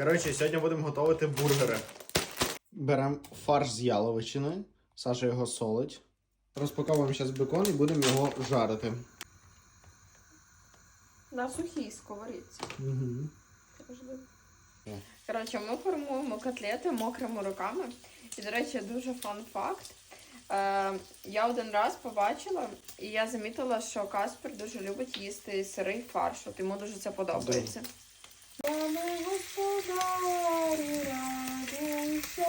Коротше, сьогодні будемо готувати бургери. Беремо фарш з яловичини. Саша його солить. Розпаковуємо зараз бекон і будемо його жарити. На сухій сковорідці. Угу. Коротше, ми формуємо котлети мокрими руками. І, до речі, дуже фан факт. Е, я один раз побачила, і я замітила, що Каспер дуже любить їсти сирий фарш. От йому дуже це подобається. Мамо, господарю, радуйся,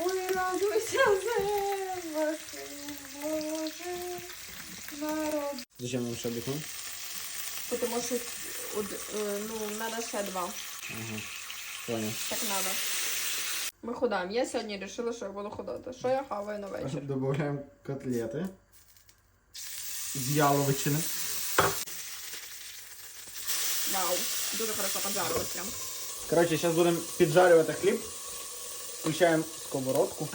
ой, радуйся, земле, Боже, народ. Зачем нам ще бекон? Потому що од- е, ну, надо ще два. Ага. Понял. Так надо. Ми худаємо. Я сьогодні вирішила, що я буду худати. Що я хаваю на вечір? Добавляємо котлети. З яловичини. Вау. Дуже хорошо поджарилось прям. Коротше, зараз будемо піджарювати хліб. Включаємо сковородку.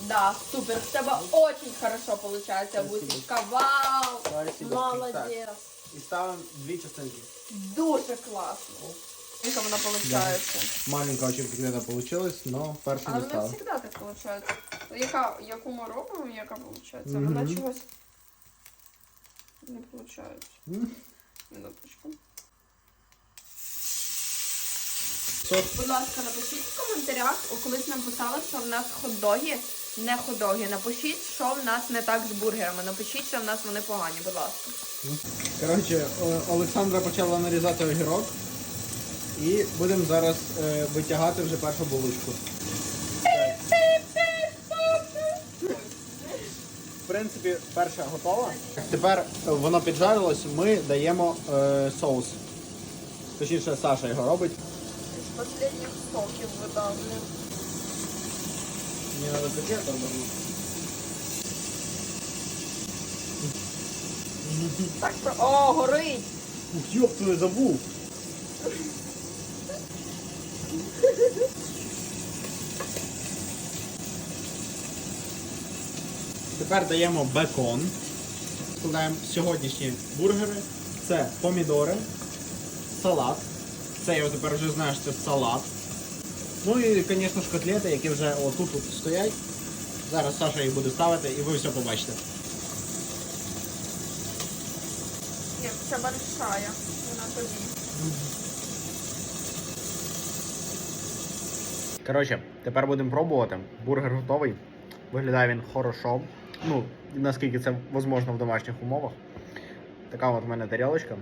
Да, супер. В тебе очень хорошо получается, Бусечка. Вау! Спасибо. Молодець. І ставимо дві частинки. Дуже класно. Як вона получається. Маленька очень котлета получилась, но першу Але не вона стала. завжди так получається. Яка, яку ми робимо, яка получається? Вона чогось не получається. Минуточку. Будь ласка, напишіть в коментарях, колись нам писали, що в нас хот-доги, не хот-доги. Напишіть, що в нас не так з бургерами. Напишіть, що в нас вони погані, будь ласка. Коротше, Олександра почала нарізати огірок. І будемо зараз е, витягати вже першу булочку. В принципі, перша готова. Тепер воно піджарилось, ми даємо е, соус. Точніше, Саша його робить. Останніх соків видавлю. Треба таке обернути. Так про. О, горить! Ух, ёб твою, забув. Тепер даємо бекон. Складаємо сьогоднішні бургери. Це помідори, салат. Це я тепер вже знаю, що це салат. Ну і, звісно ж, котлети, які вже отут от стоять. Зараз Саша їх буде ставити і ви все побачите. Ні, це большая. Вона тобі. Коротше, тепер будемо пробувати. Бургер готовий. Виглядає він хорошо. Ну, наскільки це можливо в домашніх умовах. Така от в мене тарілочка.